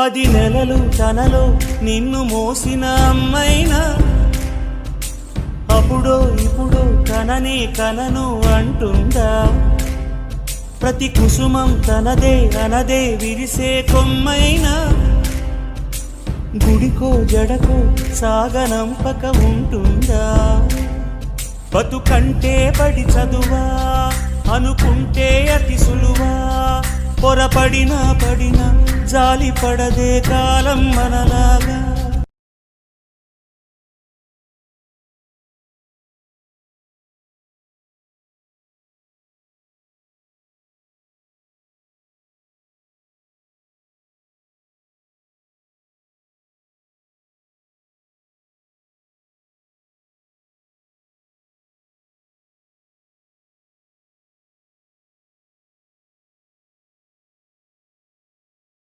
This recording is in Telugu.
పది నెలలు తనలో నిన్ను మోసిన అమ్మైనా? అప్పుడో ఇప్పుడో కననే కనను అంటుందా? ప్రతి కుసుమం తనదే అనదే విరిసే కొమ్మైనా? గుడికో జడకో సాగనంపక ఉంటుందా? బతుకంటే పడి చదువా? అనుకుంటే అతి సులువా? పొరపడినా పడినా జాలి పడదే కాలం మనలాగా